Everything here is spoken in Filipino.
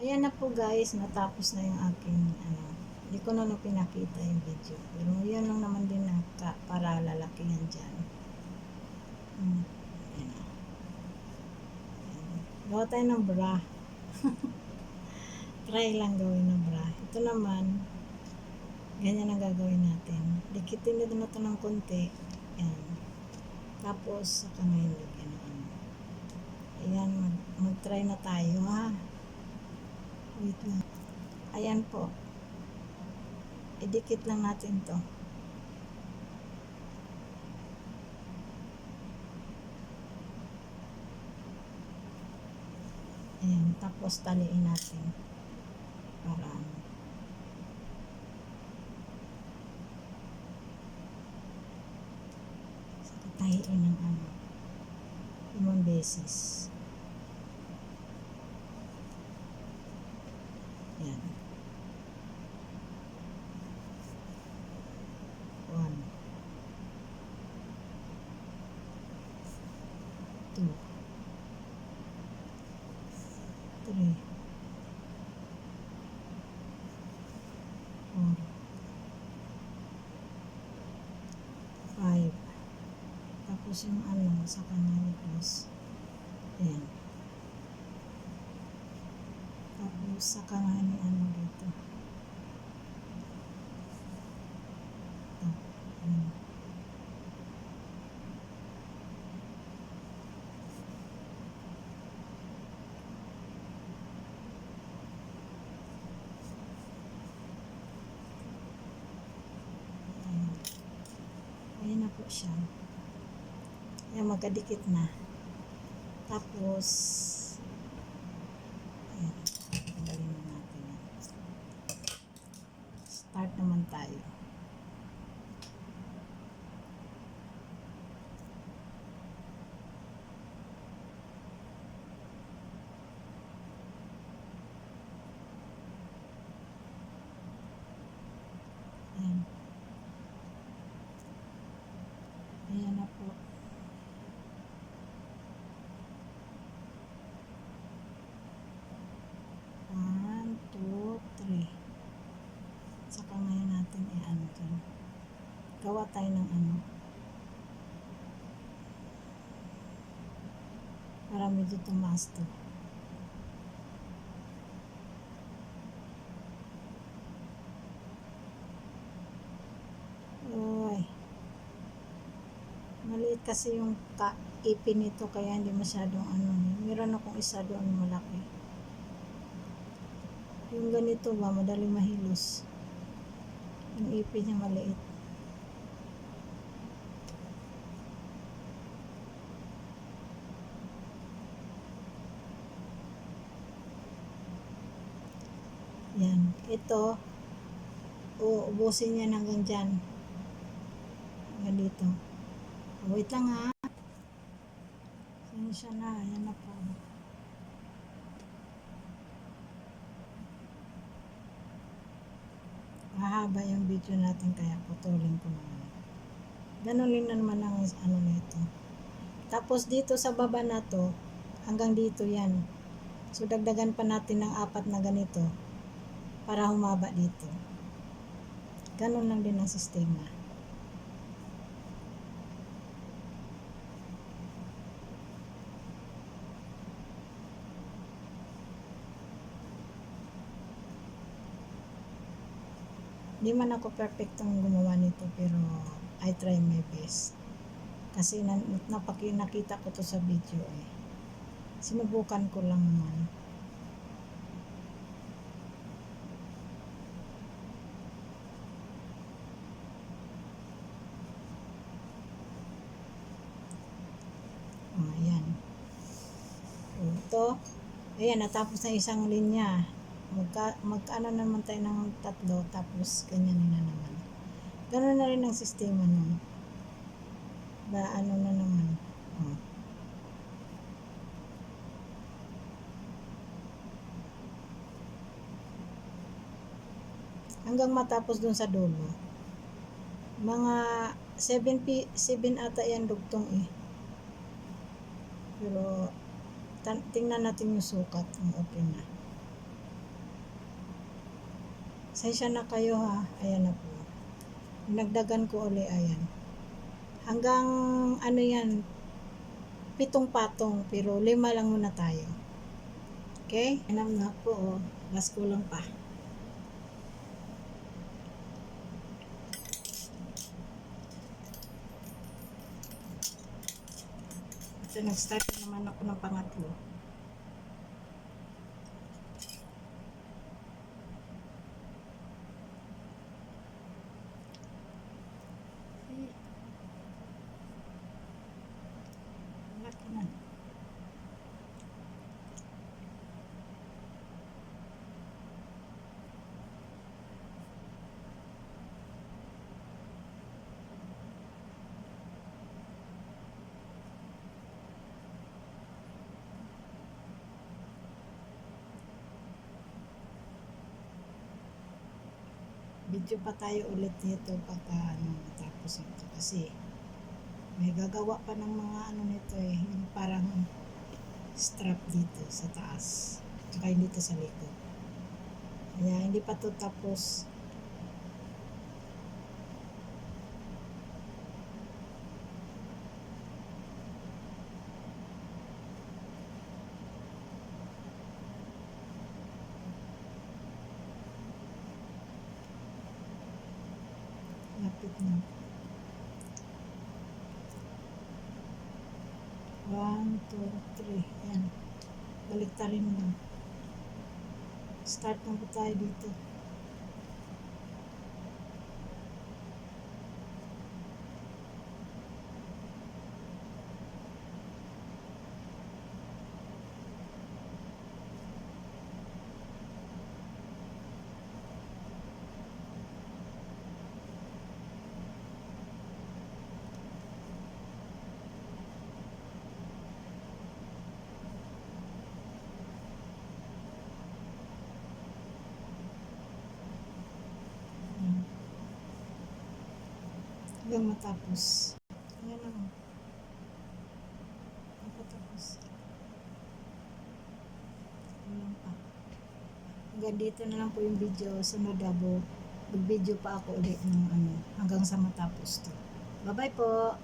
Ayan na po guys, natapos na yung aking ano. Hindi ko na nung pinakita yung video. Pero yun lang naman din na ka, para lalaki yan dyan. Hmm. Ayan. Ayan. Gawa tayo ng bra. Try lang gawin ng bra. Ito naman, ganyan ang gagawin natin. Dikitin nito na ito ng konti. Ayan. Tapos, saka ngayon lagyan ano. Ayan, mag, mag-try na tayo ha. Wait lang. Ayan po. Idikit lang natin to. Ayan, tapos taliin natin. Para ano. Tahiin ng ano. Limang beses. Yan. One. Two. Three. Four. Five. Tapos yung ano, sa kanya plus. Ayan. Tapos saka nga ni ano dito. Ito. Ayan. Ayan. Ayan na po siya. Ayan, magkadikit na. Tapos, ayan. Tanggalin na natin. Start naman tayo. Ayan. Ayan na po. One, two, three. Saka ngayon natin i-ano dyan. Gawa tayo ng ano. Para medyo tumaas to. Uy. Maliit kasi yung ka ipin nito kaya hindi masyadong ano. Meron akong isa doon malaki. Yung ganito ba, madali mahilos. Yung ipin niya maliit. Yan. Ito, uubusin niya hanggang dyan. Hanggang dito. Wait lang ha. Sensya na. Yan na po. mahaba yung video natin kaya putulin ko naman. Ganunin na naman ang ano nito. Tapos dito sa baba na to, hanggang dito yan. So dagdagan pa natin ng apat na ganito para humaba dito. Ganon lang din ang sistema. Di man ako perfectong gumawa nito pero I try my best. Kasi na, napaki, nakita ko to sa video eh. Sinubukan ko lang naman. Oh, ayan. Oh, Ito, ayan, natapos na isang linya. Magka, magkaano naman tayo ng tatlo tapos ganyan na naman. Ganoon na rin ang sistema nun. Ba ano na naman. Oh. hanggang matapos dun sa dulo. Mga 7 pi 7 ata yan dugtong eh. Pero tingnan natin yung sukat kung okay na. Sensya na kayo ha. Ayan na po. Nagdagan ko uli. Ayan. Hanggang ano yan. Pitong patong. Pero lima lang muna tayo. Okay? Anam na po. Oh. Mas kulang pa. Ito, nag-start na naman ako ng pangatlo. Laki na. Video pa tayo ulit nito pagka ano, matapos ito kasi may gagawa pa ng mga ano nito eh, yung parang strap dito sa taas tsaka dito sa likod. Kaya hindi pa to tapos 3. Ayan. Balik tayo mo. Start na po tayo dito. Hanggang matapos. Yan lang matapos Ayan pa. hanggang dito na lang po yung video. Sunod abo mag video pa ako ulit ng ano hanggang sa matapos to. Bye bye po